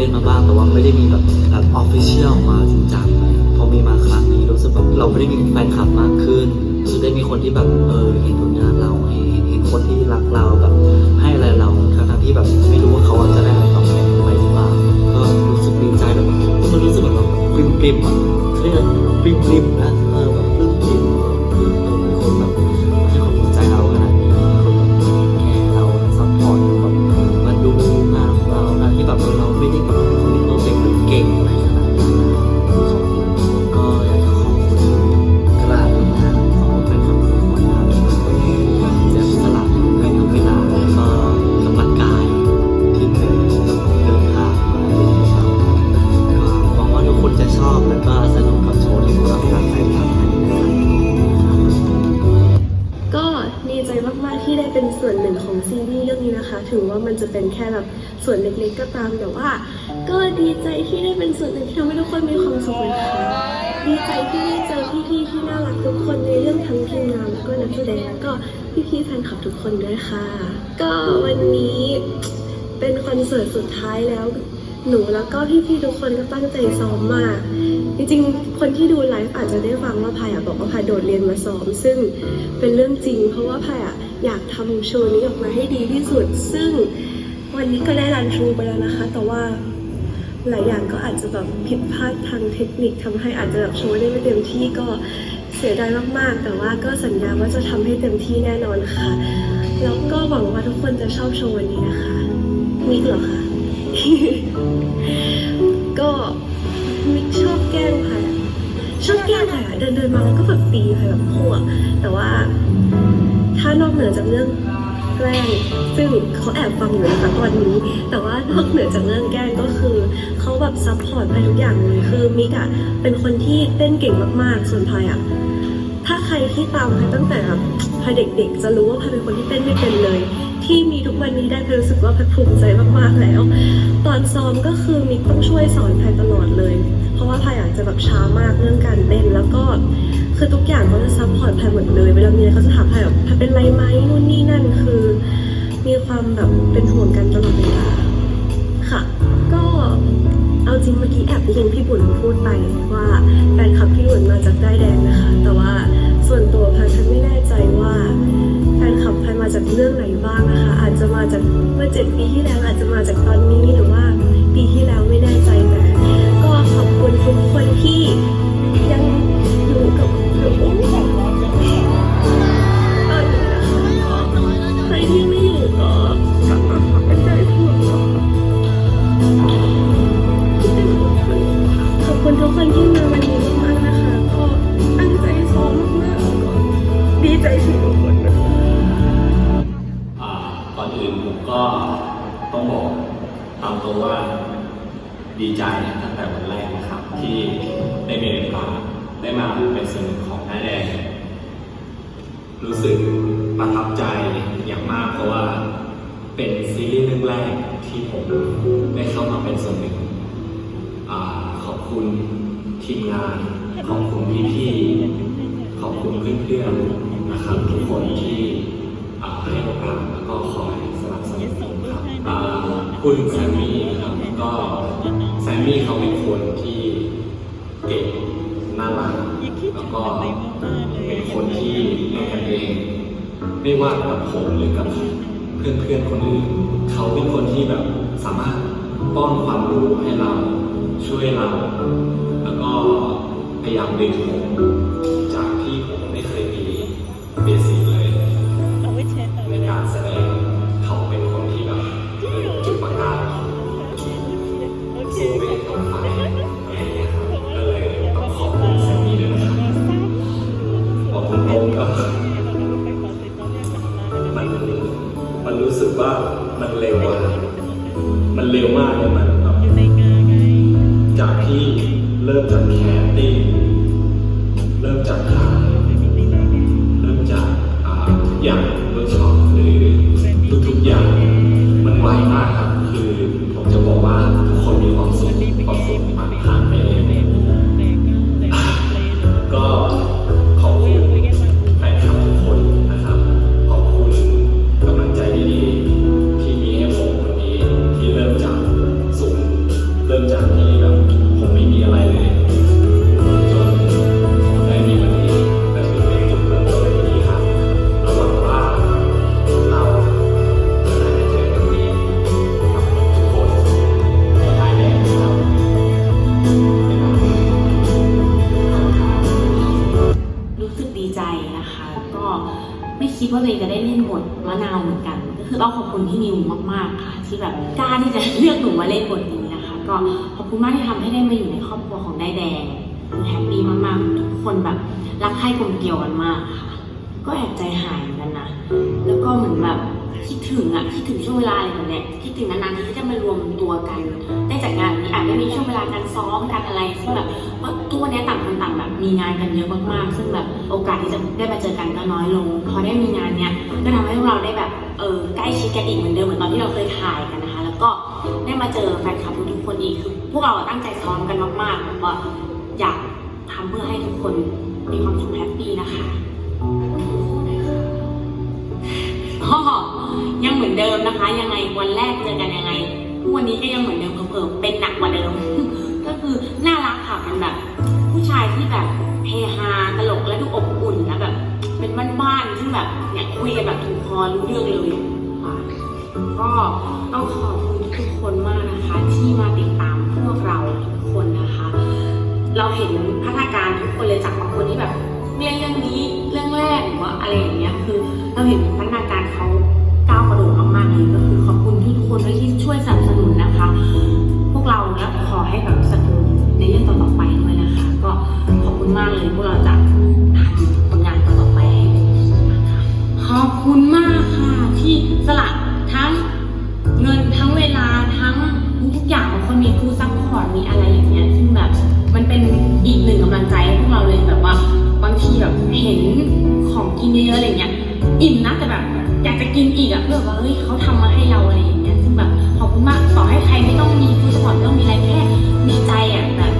ล่นมาบ้างแต่ว่าไม่ได้มีแบบแบบออฟฟิเชียลมาจริงจังพอมีมาครั้งนี้รู้สึกแบบเราไม่ได้มีแฟนคลับมากขึ้นรู้สึกได้มีคนที่แบบเออเห็นผลงานเราเห็นเห็นคนที่รักเราแบบ ให้อะไรเราทั้งที่แบบไม่รู้ว่าเขาจะได้อะไรตอบแทนไปหรือเปล่าก็รู้สึกดีใจแบบมันรู้สึกแบบปริมปริมๆอะเรียกปริมปริมนะ จะเป็นแค่แบบส่วนเล็กๆก็ตามแต่ว่า ก็ดีใจที่ได้เป็นส่วนหนึ่งที่ทำให้ทุกคนมีความสุขนะคะดีใจที่ได้เจอพี่ๆที่น่ารักทุกคนในเรื่องทั้งทีมงานแล้วก็นักแสดงแล้วก็พี่ๆแฟนคลับทุกคนด้วยค่ะ ก็วันนี้เป็นคอนเสิร์ตสุดท้ายแล้วหนูแล้วก็พี่ๆทุกคนก็ตั้งใจซ้อมมาก จริงๆ คนที่ดูไลฟ์อาจจะได้ฟังว่าพายอะบอกว่าพายโดดเรียนมาซ้อม ซึ่งเป็นเรื่องจริง เพราะว่าพายอะอยากทำโชว์นี้ออกมาให้ดีที่สุด ซึ่งวันนี้ก็ได้รันทรูไปแล้วนะคะ แต่ว่าหลายอย่างก็อาจจะแบบผิดพลาดทางเทคนิคทำให้อาจจะแบบโชว์ได้ไม่เต็มที่ก็เสียดายมากๆ แต่ว่าก็สัญญาว่าจะทำให้เต็มที่แน่นอนค่ะ แล้วก็หวังว่าทุกคนจะชอบโชว์วันนี้นะคะมิกเหรอคะก็ แกล้งค่ะชอบแกล้งค่ะเดินเดินมาแล้วก็แบบตีค่ะแบบหัวแต่ว่า ถ้านอกเหนือจากเรื่องแกล้งซึ่งเขาแอบฟังอยู่นะคะตอนนี้ แต่ว่านอกเหนือจากเรื่องแกล้งก็คือเขาแบบซัพพอร์ตไปทุกอย่างเลยคือมิกอะเป็นคนที่เต้นเก่งมากๆส่วนพายอะถ้าใครที่ตามพายตั้งแต่แบบพายเด็กๆ จะรู้ว่าพายเป็นคนที่เต้นไม่เป็นเลย ที่มีทุกวันนี้ได้พายรู้สึกว่าพายภูมิใจมากๆแล้ว ตอนซ้อมก็คือมิกต้องช่วยสอนพายตลอดเลย เพราะว่าพายอาจจะแบบช้ามากเรื่องการเต้นแล้วก็คือทุกอย่างเขาจะซัพพอร์ตพายหมดเลยเวลามีอะไรเขาจะถามพายแบบพายเป็นไรไหมนู่นนี่นั่นคือ มีความแบบเป็นห่วงกันตลอดเวลาค่ะ ก็เอาจริงเมื่อกี้แอบได้ยินพี่บุญพูดไปว่าแฟนคลับพี่บุญมาจากได้แดงนะคะ แต่ว่าส่วนตัวพายฉันไม่แน่ใจว่า แฟนคลับพายมาจากเรื่องไหนบ้างนะคะ อาจจะมาจากเมื่อเจ็ดปีที่แล้วอาจจะมาจากตอนนี้หรือว่าปีที่แล้วไม่แน่ใจแต่ก็ขอบคุณทุกคนที่ยังอยู่กับหนู ก็ต้องบอกตามตรงว่าดีใจตั้งแต่วันแรกนะครับ ที่ได้มีโอกาสได้มาเป็นส่วนหนึ่งของน้าแดงรู้สึกประทับใจอย่างมากเพราะว่าเป็นซีรีส์เรื่องแรกที่ผมได้เข้ามาเป็นส่วนหนึ่งอขอบคุณทีมงาน ขอบคุณพี่ๆขอบคุณเพื่อนๆนะครับทุกคนที่ พูดถึงแซมมี่นะครับก็แซมมี่เขาเป็นคนที่เก่งน่ารักแล้วก็เป็นคนที่เป็นกันเองไม่ว่ากับผมหรือกับเพื่อนๆคนอื่นเขาเป็นคนที่แบบสามารถป้อนความรู้ให้เราช่วยเรา แล้วก็พยายามดึงผม มันเร็วอะมันเร็วมากเลยมันแบบจากที่เริ่มจากแคสติ้ง ดีใจนะคะ ก็ไม่คิดว่าตัวเองจะได้เล่นบทมะนาวเหมือนกัน ก็คือต้องขอบคุณพี่นิวมากๆค่ะ ที่แบบกล้าที่จะเลือกหนูมาเล่นบทนี้นะคะ ก็ขอบคุณมากที่ทำให้ได้มาอยู่ในครอบครัวของได้แดงแฮปปี้มากๆทุกคนแบบรักใคร่กลมเกลียวกันมากค่ะก็แอบใจหายเหมือนกันนะ แล้วก็เหมือนแบบ คิดถึงอะคิดถึงช่วงเวลาอะไรแบบเนี้ยคิดถึงนานๆที่จะมารวมตัวกัน ได้จัดงานนี้อาจจะมีช่วงเวลาการซ้อมการอะไรซึ่งแบบเพราทุกวันนี้ต่างคนต่างแบบมีงานกันเยอะมากๆ ซึ่งแบบโอกาสที่จะได้มาเจอกันก็น้อยลง พอได้มีงานเนี้ยก็ทำให้พวกเราได้แบบเออใกล้ชิดกันอีกเหมือนเดิมเหมือนตอนที่เราเคยถ่ายกันนะคะ แล้วก็ได้มาเจอแฟนคลับทุกๆคนอีกคือพวกเราตั้งใจซ้อมกันมากๆแล้วก็อยากทำเพื่อให้ทุกคนมีความสุขแฮปปี้นะคะ เหมือนเดิมนะคะ ยังไงวันแรกเจอกันยังไงทุกวันนี้ก็ยังเหมือนเดิมเพิ่มเป็นหนักกว่าเดิม ก็คือน่ารักค่ะเป็นแบบ ผู้ชายที่แบบเฮฮาตลกและดูอบอุ่นนะแบบ เป็นบ้านๆที่แบบเนี่ยคุยกันแบบถูกคอรู้เรื่องเลยค่ะก็ต้องขอบคุณทุกคนมากนะคะ ที่มาติดตามพวกเราทุกคนนะคะ เราเห็นพัฒนาการทุกคนเลยจากบางคนที่แบบเรียนเรื่องนี้เรื่องแรกหรือว่าอะไรอย่างเงี้ยคือ เราเห็นพัฒนาการเขา ก้าวกระโดดมากๆเลยก็คือขอบคุณทุกคนด้วยที่ช่วยสนับสนุนนะคะ พวกเราและขอให้แบบสนับสนุนในเรื่องต่อๆไปด้วยนะคะ ก็ขอบคุณมากเลยพวกเราจะทำผลงานต่อๆไปให้ดีนะคะขอบคุณมากค่ะที่สละทั้งเงินทั้งเวลาทั้งทุกอย่างบางคนมีครูซัพพอร์ตมีอะไรอย่างเงี้ยซึ่งแบบมันเป็นอีกหนึ่งกำลังใจให้พวกเราเลยแบบว่าบางทีแบบเห็นของกินเยอะๆอะไรเงี้ยอิ่มนะแต่แบบ อะเพื่อแบบว่าเฮ้ยเขาทำมาให้เราอะไรอย่างเงี้ยซึ่งแบบขอบคุณมากต่อให้ใครไม่ต้องมีฟู้สปอร์ตไม่ต้องมีอะไรแค่มีใจอะแติดตามพวกเราคอยแบบ